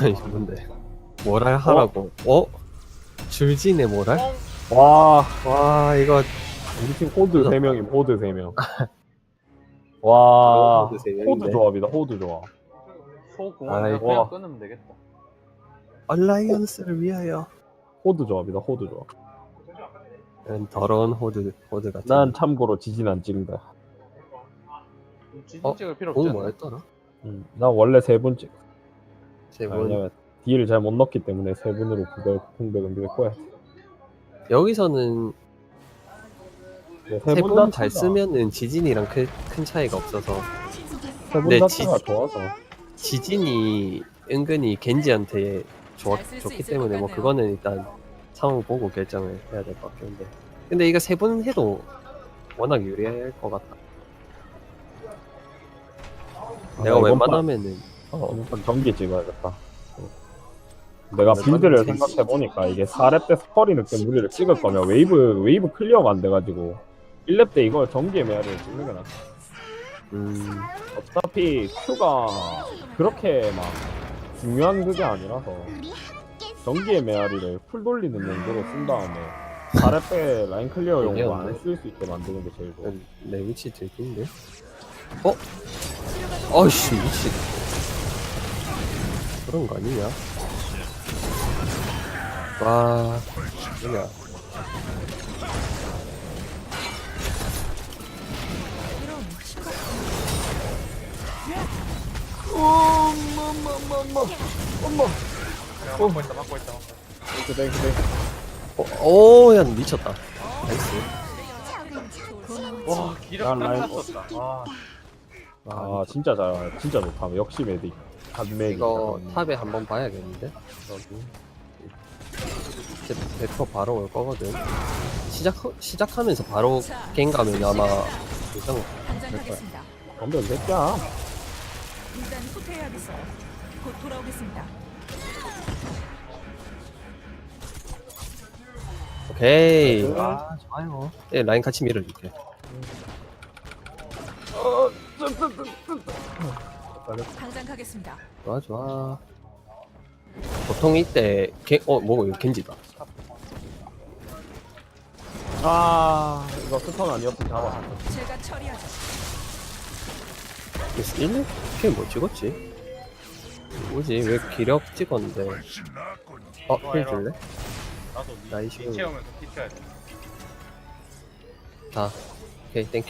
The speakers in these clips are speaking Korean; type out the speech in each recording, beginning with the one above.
아니 뭔데 뭐랄 하라고 어? 줄지네 뭐랄? 와 와 이거 우리 팀 호드 3명임 호드 3명 와 호드 세 명인데. 호드 조합이다 호드 조합 소공원 아이고. 그냥 끊으면 되겠다. 얼라이언스를 위하여 호드 조합이다 호드 조합 이런 더러운 호드 호드 같은 난 참고로 지진 안 찍는다 지진 어? 찍을 필요 공 없잖아. 뭐였더라? 음, 난 원래 세 분 찍. 세분 왜냐면 딜을 잘 못 넣기 때문에 세 분으로 900, 공백은 밀 거야. 여기서는 세세분번잘 쓰면은 지진이랑 큰, 큰 차이가 없어서 세분 네, 자체가 지- 좋아서. 지진이 은근히 겐지한테 좋, 좋기 때문에 것 뭐. 그거는 일단 상황 보고 결정을 해야 될 것 같긴 한데 근데 이거 세번 해도 워낙 유리할 것 같다 아, 내가 이번 웬만하면은 어, 판 전기 찍어야겠다. 내가 네, 빌드를 전기. 생각해 보니까 이게 4렙 때 스퍼리 늑대 무리를 찍을 거면 웨이브 웨이브 클리어가 안 돼가지고 1렙 때 이걸 전기의 메아리를 찍는 게 낫다. 음, 어차피 Q가 그렇게 막 중요한 그게 아니라서 전기의 메아리를 풀 돌리는 용도로 쓴 다음에 4렙 때 라인 클리어 용으로 이게 안쓸 수 있게 만드는 게 제일 좋아. 내 위치 들킨데? 어? 어이씨 미친 그런 거 아니냐? 와 뭐냐 이런 시각 막고 있다, 막고 있다. 땡큐 땡큐 땡큐. 어, 오야 미쳤다 나이스 와, 기력 난 라인-. 와, 아 진짜 잘 진짜 좋다. 역시 메딕. 간메딕. 이거 탑에 한번 봐야겠는데 여기 이제 백퍼 바로 올 거거든 시작 시작하면서 바로 갱 가면 아마 괜찮을 단장하겠습니다. 덤벼 새끼야. 일단 후퇴해야겠어요. 곧 돌아오겠습니다. 오케이 네. 아 좋아요 예 라인 같이 밀어줄게 당장 가겠습니다. 좋아 좋아 보통 이때 개, 어 뭐고 이거 겐지다 아 이거 스턴 아니었으면 잡아. 제가 처리하죠. 1렙? 걔뭐 찍었지? 뭐지 왜 기력 찍었는데 어? 힐 줄래? 나도 니, 나이스. 니 채우면서 피 쳐야 돼. 다 오케이 땡큐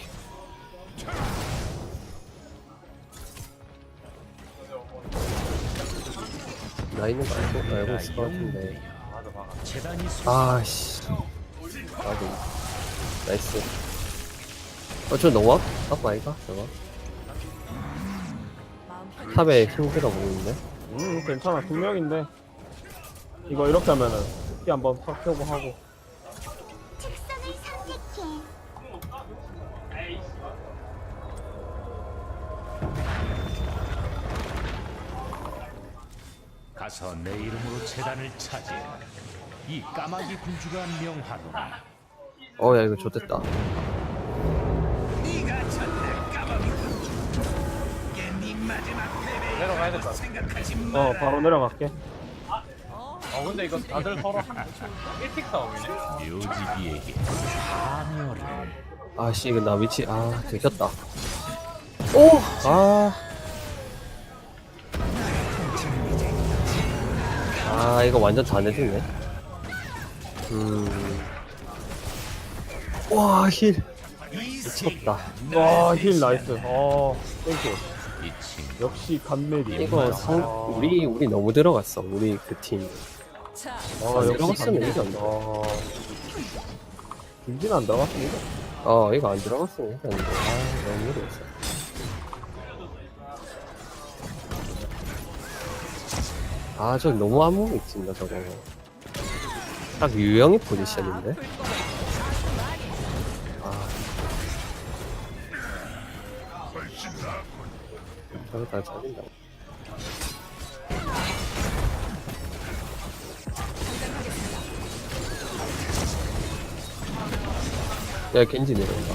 라인은 알고, 알고 있을 것 같은데. 아씨. 나도 나이스. 어저 너무 앞? 앞 아이가? 저거? 탑에 힘들어 보이는데 음 괜찮아. 두 명인데. 이거 이렇게 하면은 피 한번 탁 펴고 하고 가서 내 이름으로 재단을 차지해라. 이 까마귀 군주가 명하노라. 어 야 이거 좋됐다 내려가야 된다. 어 바로 내려갈게 어, 근데 이거 다들 서로 한 1틱 싸움이네. 묘지기에게 파멸을. 아씨 이거 나 위치 아 들켰다 오아 아 이거 완전 다 내주네. 음 와힐. 미쳤다. 와 힐 나이스. 어 땡큐. 역시 간메디 이거 상 우리 우리 너무 들어갔어. 우리 그팀. 자, 아 역시 들어갔으면 간메디. 이겼네. 아. 김진 안 들어갔습니다. 어 이거 안 들어갔으면 이겼는데 아 너무 무리했어 아 저 너무 아무 미친다 저거. 딱 유형의 포지션인데? 아. 저거 다 잘린다. 야 겐지 내려온다.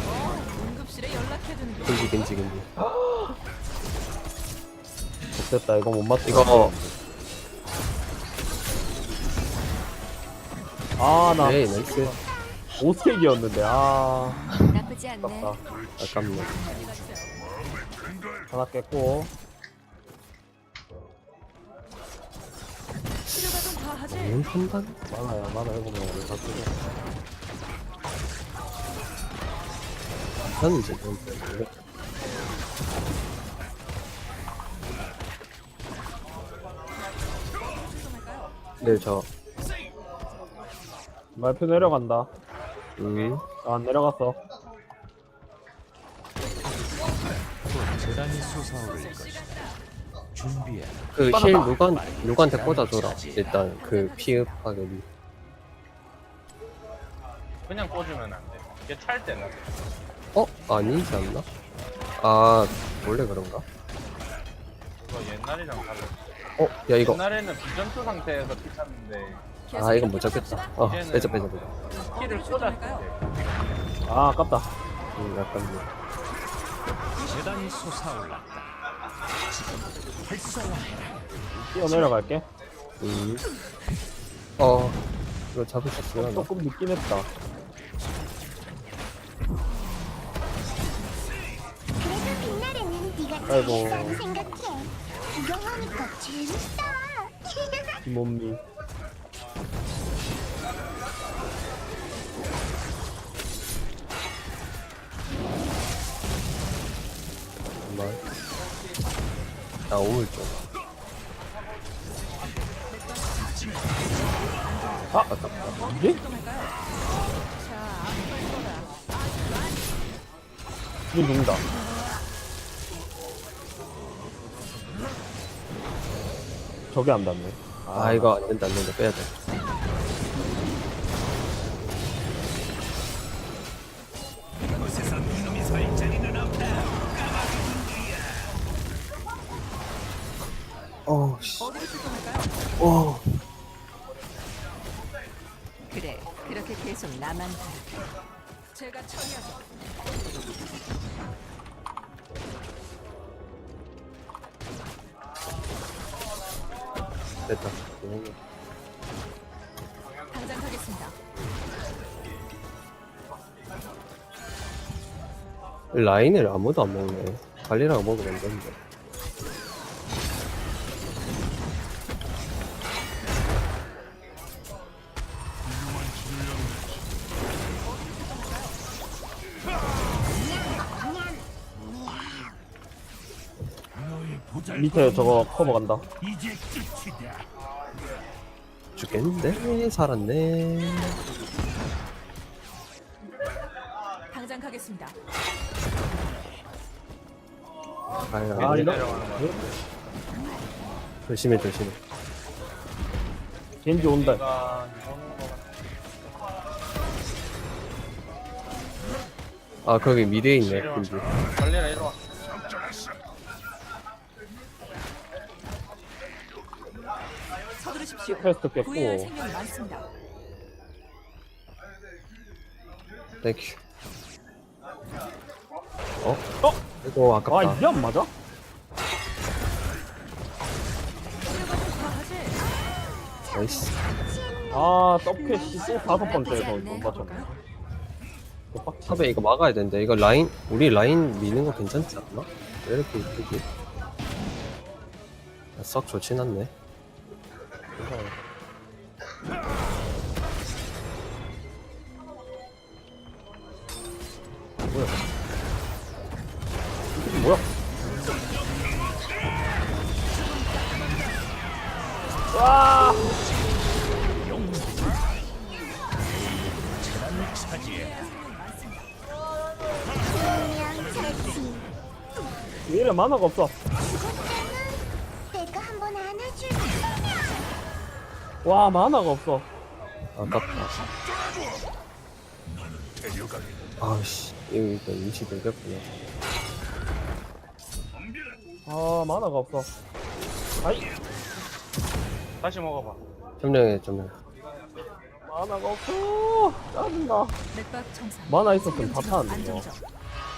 겐지 겐지 겐지. 됐다 이거 못 맞다 이거 아나 에이 나이스. 5스택이었는데 아. 나쁘지 않네. 아깝다 아깝네. 하나 깼고. 치료가 좀 과하지? 뭔 판단? 많아요 많아 해보면 우리 다 쓰고. 판단인지 뭔지 모르겠다 네저 말표 내려간다 음. 아, 안 내려갔어 곧 재단이 솟아오를 것이다. 준비해. 그힐 누간 누구한테 꽂아줘라 일단 그 피흡 파괴비 그냥 꽂으면 안 돼. 이게 찰 때는. 어? 아니지 않나? 아 원래 그런가? 이거 옛날이랑 달라. 어? 야 이거 옛날에는 비전투 상태에서 피 찼는데 아 이건 못 잡겠다 어 이제는- 빼자 빼자 빼자 키를 때. 아 아깝다 음 약간 뭐 재단이 솟아올랐다. 뛰어 내려갈게 음. 어 이거 잡을 수 있으려나? 조금 늦긴 했다 그래도 빛나래는 네가 아이고. 제일이라고 생각해. 구경하니까 재밌어. 김원미 정말 나 우울증 아 아깝다 이게? 이게 죽는다 저게 안 닿네. 아 이거 안 된다 안 된다 빼야 돼 어우 씨 어디로 출동할까요? 어. 그래, 그렇게 계속 나만 봐. 제가 처리하죠. 됐다 당장 가겠습니다. 라인을 아무도 안 먹네 관리라고 먹으면 안 되는데 밑에 저거 커버 간다. 죽겠는데? 살았네. 당장 가겠습니다. 아야 아 이거. 조심해 조심해. 겐지 온다. 아. 거기 미드에 있네. 근데 관리라 이리 와. 서두르십시오. 퀘스트 구해야 할 깼고 생명이 많습니다. 땡큐 어? 어? 이거 아깝다 아 이게 안 맞아? 나이스 아 서폿이 또 다섯 번째에서 않네. 맞췄네 또 빡치 탑에 이거 막아야 되는데 이거 라인 우리 라인 미는 거 괜찮지 않나? 왜 이렇게 이쁘지? 아, 썩 좋진 않네 만화가 없어 내가 한번 안아줄게. 와 만화가 없어 아깝다 아씨 이거 인식 되겠구나 아 만화가 없어 아이 다시 먹어봐. 점령해 점령 만화가 없어 짜증나 맥박 청산. 만화 있었으면 다 안정적.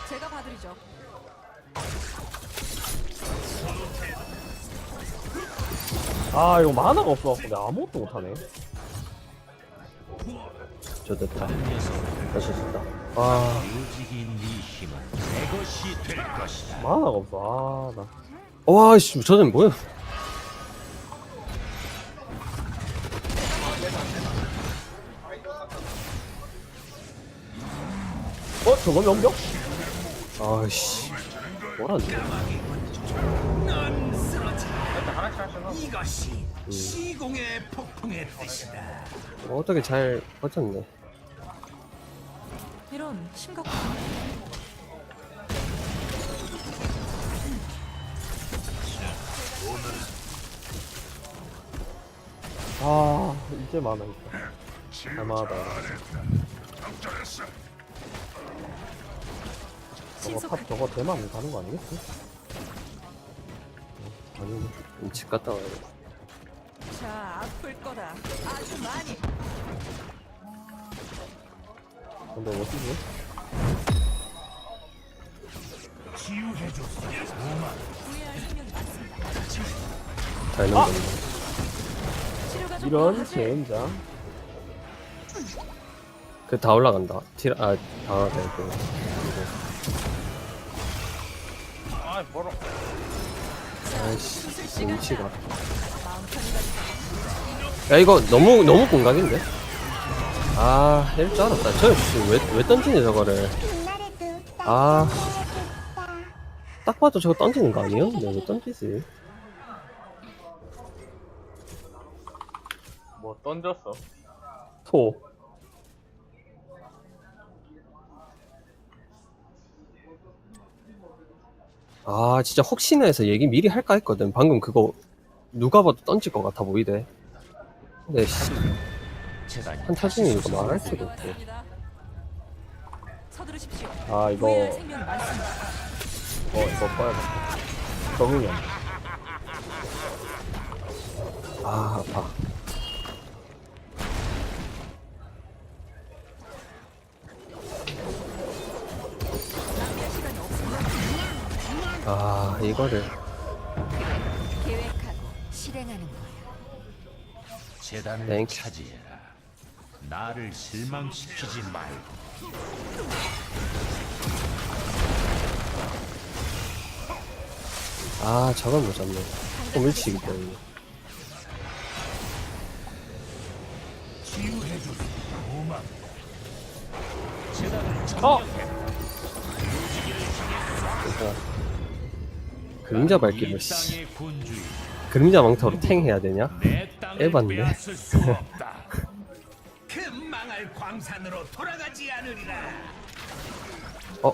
제가 봐드리죠. 아 이거 만화가 없어 근데 아무것도 못하네. 다른 녀석 다시 네 힘은 내 것이 될 것이다. 만화가 없어 아나 와, 씨, 저는 뭐야? 어? 연병? 아이씨, 뭐라는데? 하나씩 하시나? 이것이 시공의 폭풍의 뜻이다. 뭐 어떻게 잘 버텼네. 이런 심각한 아 이제 만화 있다 할만하다 저거 탑 신속하게 저거 대만 가는 거 아니겠지? 아니, 집 갔다 와야 돼. 자 아플 거다 아주 많이 근데? 치유해줬어. 후회할 생명이 많습니다 잘. 치료가 좀 이런 더하지? 젠장 그다 올라간다. 티, 아, 다, 네, 그. 아 멀어. 아이씨, 가지고 야, 이거 너무, 너무 공각인데? 아, 이럴 줄 알았다. 저, 씨, 왜, 왜 던지냐, 저거를. 아. 딱 봐도 저거 던지는 거 아니에요? 근데 왜 던지지? 뭐 던졌어? 토 아, 진짜 혹시나 해서 얘기 미리 할까 했거든. 방금 그거 누가 봐도 던질 것 같아 보이대. 근데, 씨, 재단이 한타진이 이거 말할 수도 없고. 서두르십시오 아 이거 어 이거 봐야겠다 적응이 안돼 아, 아파. 아, 이거를. 계획하고 실행하는 거야. 재단을 땡큐. 차지해라. 나를 실망시키지 말고. 아, 저건 못 잡네. 호밀치기 때문에. 재단을 어! 그래서 그림자 밝기를, 이 씨. 그림자 망토로 탱 해야 되냐? 에반데. 빼앗을 수 없다. 그 망할 광산으로 돌아가지 않으리라. 어,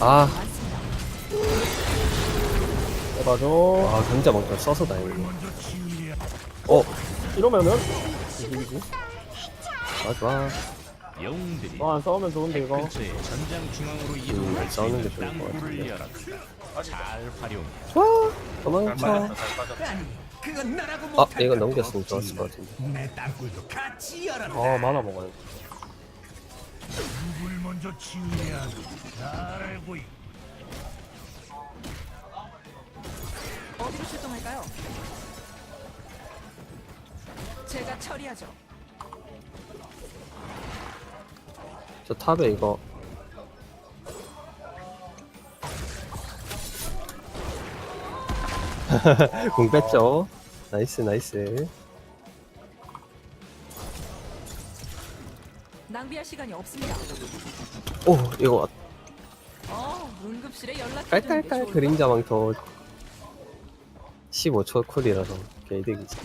아. 많습니다 해봐줘 아, 그림자 망토 써서 다행이네. 어, 이러면은 좋아, 좋아. 영웅들이 너안 싸우면 좋은데 이거 근처에 전장 중앙으로 이동할 수 싸우는 게 있는 좋을 것 땅굴을. 열었다. 잘 활용해. 도망쳐. 아, 이거 것 넘겼으면. 좋았을 것 같은데. 내 땅굴도 같이 열었다. 아 만화 먹어야지 누굴 먼저 하는지 잘 알고 있. 어디로 출동할까요? 제가 처리하죠 저 탑에 이거. 공 뺐죠? 나이스, 나이스. 낭비할 시간이 없습니다 오, 이거 어 응급실에 연락 깔깔깔 그림자 망토 15초 쿨이라서 개이득이지.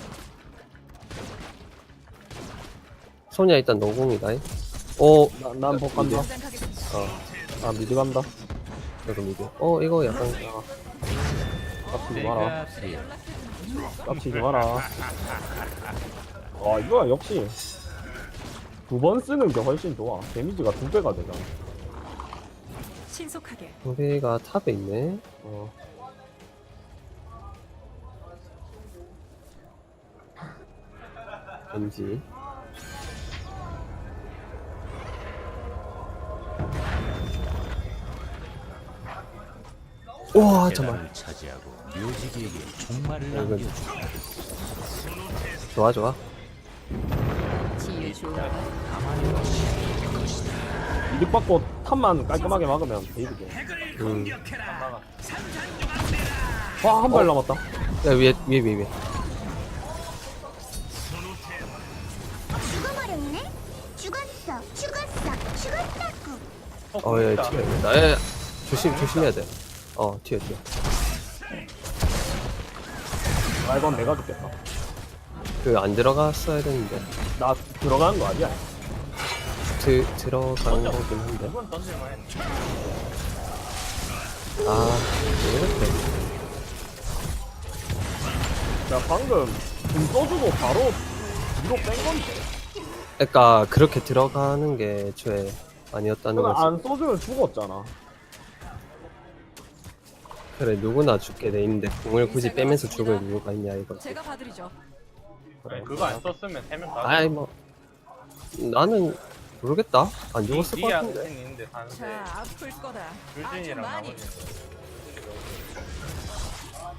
소냐 일단 노공이다. 오, 난복 간다 당장 가겠습니다 어, 아 미드 간다 저도 미드. 어, 이거 약간 깝치지 마라. 깝치지 마라 아 이거야 역시 두 번 쓰는 게 훨씬 좋아 데미지가 두 배가 되잖아 신속하게 우리가 탑에 있네. 어 왠지. 와, 잠깐만. 재단을 차지하고 묘지기에게 종말을 이건- 남겨주라. 좋아, 좋아. 이득 받고 탑만 깔끔하게 막으면. 핵을 음. 공격해라. 산산조각 내라. 와, 한 발 남았다. 야 위에 위에 위에 위에 죽었다고. 어예 튀어 나 예, 조심 조심해야 돼 어 튀어 튀어 아, 이건 내가 죽겠다. 그 안 들어갔어야 되는데 나 들어가는 거 아니야? 드, 들어간 거긴 한데 이건 던질만 했네. 아 왜 이렇게 야, 방금 금 써주고 바로 뒤로 뺀 건데. 그러니까 그렇게 들어가는 게 애초에 아니었다는 거지 안 써주면 죽었잖아. 그래 누구나 죽게 돼 있는데 공을 굳이 빼면서 죽을 이유가 있냐 이거지 제가 봐드리죠. 아니, 그거 안 썼으면 세명 다. 아이 뭐 나는 모르겠다 안 죽었을 것 같은데 한 있는데 사는데 자, 아플 거다. 아주 줄진이랑 많이. 나머지는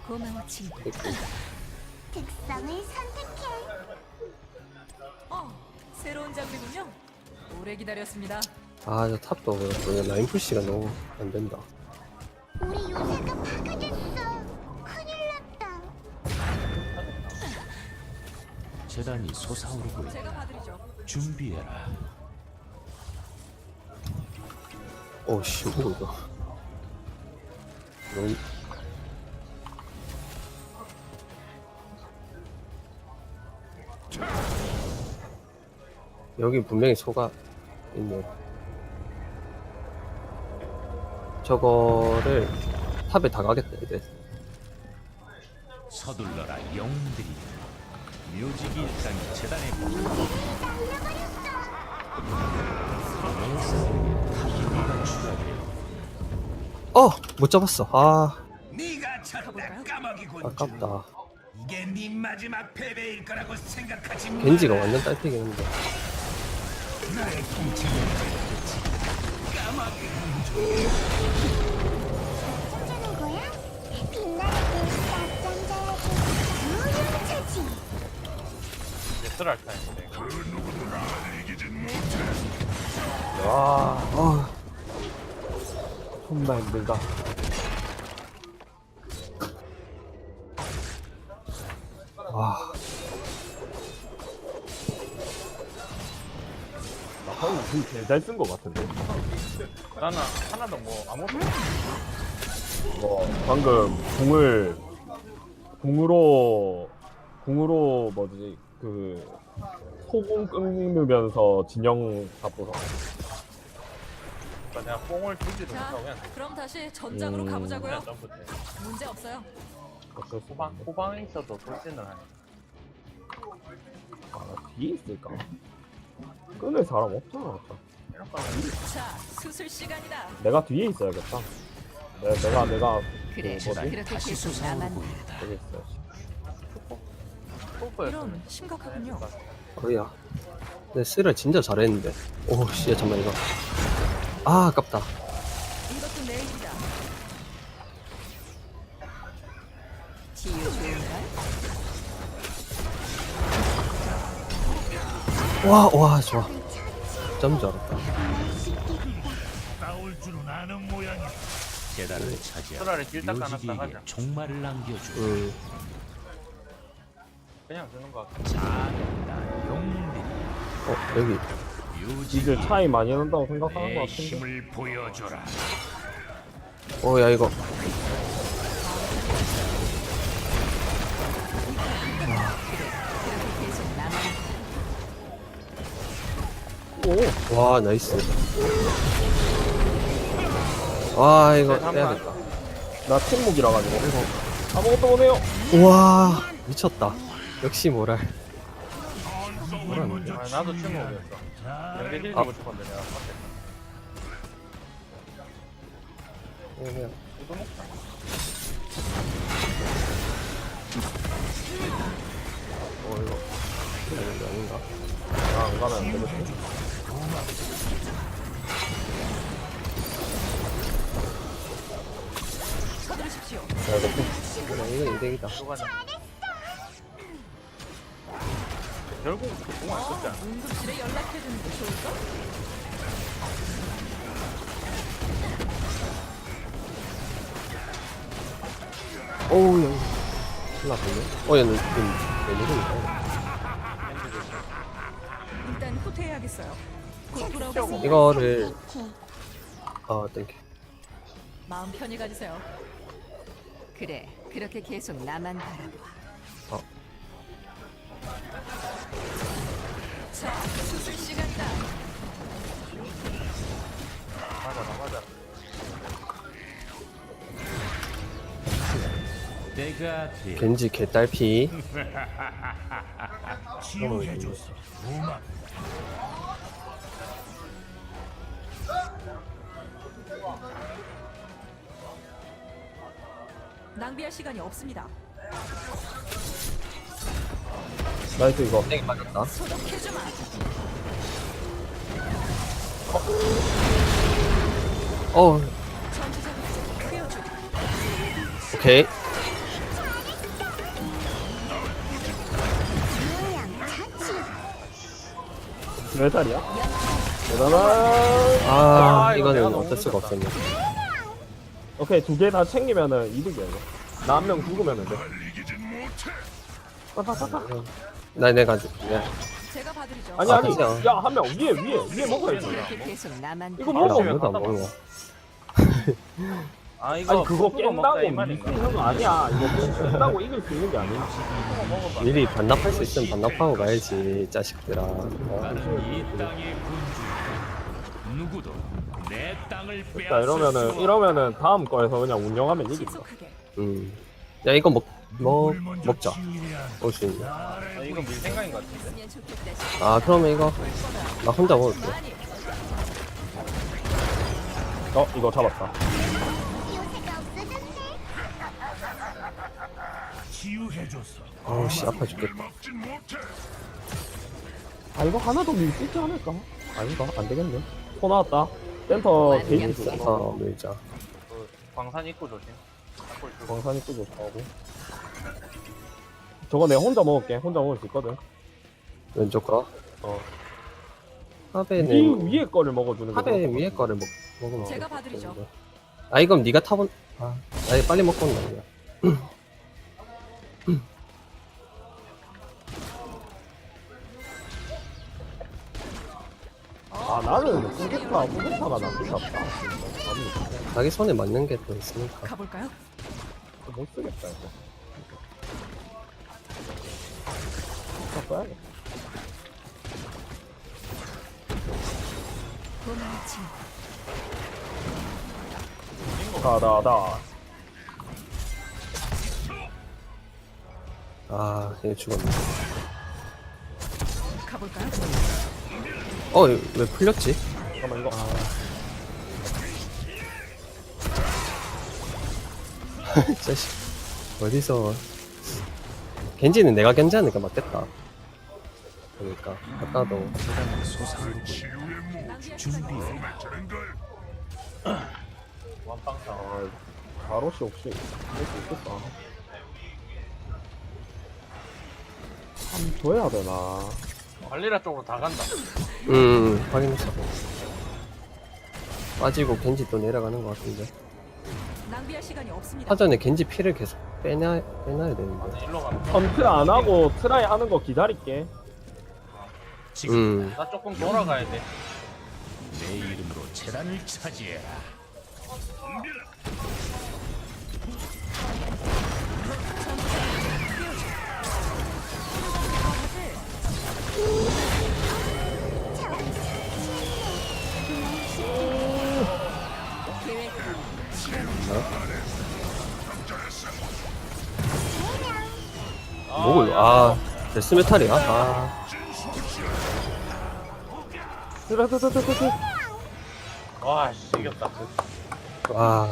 고마워, 친구. 특성을 선택해. 어, 새로운 장비군요. 오래 기다렸습니다. 아 저 탑도 그렇고 이거 라인 푸시가 너무 안 된다 우리 요새가 파괴됐어. 큰일 났다. 재단이 솟아오르고 있다. 준비해라. 오 씨 뭐 이거 너무 여기 분명히 소가 있네 저거를 탑에 다 가겠다 이제 서둘러라 영웅들이. 묘지기 일당이 재단에 추가돼. 어! 못 잡았어 아 네가 쳤다? 까마귀군. 아깝다 이게 네 마지막 패배일 거라고 생각하지 마. 겐지가 완전 딸피긴 한데 나의 통치는 짜는 거야? 빛나게 짝짱자야지. 무용 차지. 예스를 할 타임인데. 와, 아 존나 힘들다. 와. 나 방금 글 개잘 쓴거 같은데. 나는 하나도 뭐 아무것도 뭐 방금 궁을 궁으로 궁으로 뭐지 그 소공 끊으면서 진영 잡고서 그러니까 내가 뽕을 주지도 자, 못하고 그냥 그럼 다시 전장으로 음. 가보자고요. 그냥 점프 때. 문제 없어요. 수 후방. 후방에 있어도 돌진을 하네. 아, 뒤에 있을까? 끊을 사람 없잖아. 자, 수술 시간이다. 내가 뒤에 있어야겠다. 내, 내가 내가 그래, 그 뭐지? 그렇게 다시 계속 솟아오르고 나만 있다. 여기. 폴포였으면 이런 심각하군요. 어이야. 근데 쓰를 진짜 잘했는데. 오, 씨, 잠깐만, 이거. 아, 아깝다. 이것도 내 일이다. 치유 좋은가? 와, 와, 좋아. 점줄 알았다. 싸울 줄은 아는 모양이야. 재단을 차지하고 쓰라리 길딱 묘지기에게 하자. 종말을 남겨줘. 음, 그냥 주는 거 같아. 잘했다. 어, 여기. 묘지기 이제 차이 많이 난다고 생각하는 것내 같은데. 힘을 보여줘라. 어, 야, 이거. 오, 와, 나이스. 와, 이거 빼야겠다. 나 침묵이라 가지고 아무것도 못해요. 우와, 미쳤다. 역시 모랄. 아, 나도 춤 오겠어. 연계 힐 주고 싶었는데 내가 봤을 이거 먹자. 어, 아닌가? 아, 안 가면 안 되겠지. 야, 이거 좀 그래, 이거 이득이다. 결국 공안 썼지 않아? 응급실에 연락해주는 게 좋을까? 어우, 야. 큰일 났네. 어, 얘는 지금 웬일입니까? 일단 후퇴해야겠어요. 이거를, 이렇게 아, 땡큐. 마음 편히 가지세요. 그래, 그렇게 계속 나만 바라봐. 어. 자, 수술 시간이다. 맞아 맞아. 겐지 개딸피. 치유해줬어. 고맙. 낭비할 시간이 없습니다. 나이스 이거 땡이 맞았다. 소독해주마. 어, 전투 자극제 꿰어줘. 오케이. 몇 살이야? 대단한 아, 아, 이거 이거는 너무 어쩔 수가. 없었네. 오케이 두 개 다 챙기면은 이득이야 이거 나한명 죽으면은 돼나 내가, 네. 제가 봐드리죠. 아니 아, 아니 그죠. 야한 명 위에 위에 위에 먹어야지 그렇게 계속 나만 이거 아, 먹어 아무도 안 먹어. 아 이거 아니 그거 이 깬다고 말인가? 있는 거 아니야 이거 깬다고 이길 수 있는 게 아니야 미리 반납할 수 있으면 반납하고 가야지, 자식들아. 어. 나는 이 땅의 군주. 누구도 내 땅을 빼앗을 자 이러면은 수 이러면은 다음 거에서 그냥 운영하면 이긴다 신속하게. 음. 야, 이거 먹, 먹, 먹자. 있네. 아, 이거 밀 생각인 것 같은데. 있으면 좋겠다. 싶어. 아, 그러면 이거, 나 혼자 먹을게. 많이 어 이거 잡았다 요새가 없어졌네 치유해줬어. 어우, 씨, 아파 죽겠다. 아 이거 하나 더 밀수 있지 않을까? 아닌가? 안 되겠네 코 나왔다 센터 센터 밀자. 그 광산 입구 조심. 광산 입구 좋다고 저거 내가 혼자 먹을게 혼자 먹을 수 있거든 왼쪽 거. 어. 위, 하베는, 위에 거를 먹어주는 거 하베 위에 거를 먹, 먹으면. 제가 봐드리죠. 되는데. 아, 이건 네가 타본, 아, 나 빨리 먹고 온다, 아 나는 후게타 후게타가 낫겠다 자기 손에 맞는 게 또 있으니까. 가볼까요? 못 쓰겠다 이거 친구. 다다다 아, 얘 죽었네. 가볼까요? 어, 왜 풀렸지? 잠깐만 이거 자식. 어디서. 겐지는 내가 겐지하니까 맞겠다. 그러니까. 아까도. 완빵사. 아, 바로시 혹시 할수 있겠다 참 줘야 되나 관리라 쪽으로 다 간다. 음, 확인했어. 빠지고 겐지 또 내려가는 것 같은데. 낭비할 시간이 없습니다. 사전에 겐지 피를 계속 빼놔, 빼놔야 되는데. 일로 가면. 컨트 안 하고 트라이 하는 거 기다릴게 지금 음. 나 조금 돌아가야 돼. 내 이름으로 재단을 차지해라. 계획 목을, 아, 데스메탈이야? 아, 트라트트트트 와, 씨, 이겼다. 와.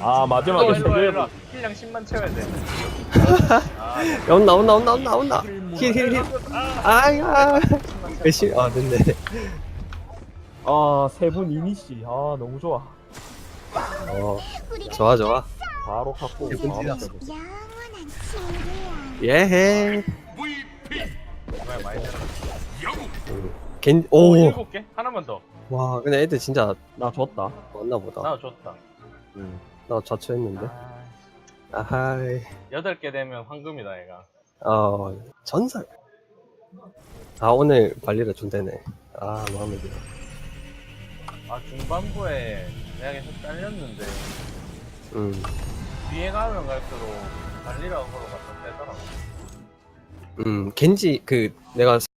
아 마지막에 일로 세 일로 개. 일로. 킬량 10만 채워야 돼. 야, 온나, 온나, 온나, 온나, 온나. 힐, 힐, 힐. 아야. 열심히, 아, 됐네. 아 세 분 이니시. 아 너무 좋아. 어, 좋아, 좋아. 바로 갖고 세분 바로. 세분. 영원한 친구야 예해. 정말 많이 들어. 겐, 오 오! 일곱 개 하나만 더. 와, 근데 애들 진짜 나 줬다. 왔나 보다. 나 좋다. 음. 나 자초했는데. 아, 아하이. 여덟 개 되면 황금이다 얘가. 어, 전설. 아, 오늘 관리가 준대네. 아, 마음에 들어. 아 중반부에 내가 계속 잘렸는데 음, 뒤에 가면 갈수록 관리라고 걸어가 더 세더라고. 음, 겐지, 그, 내가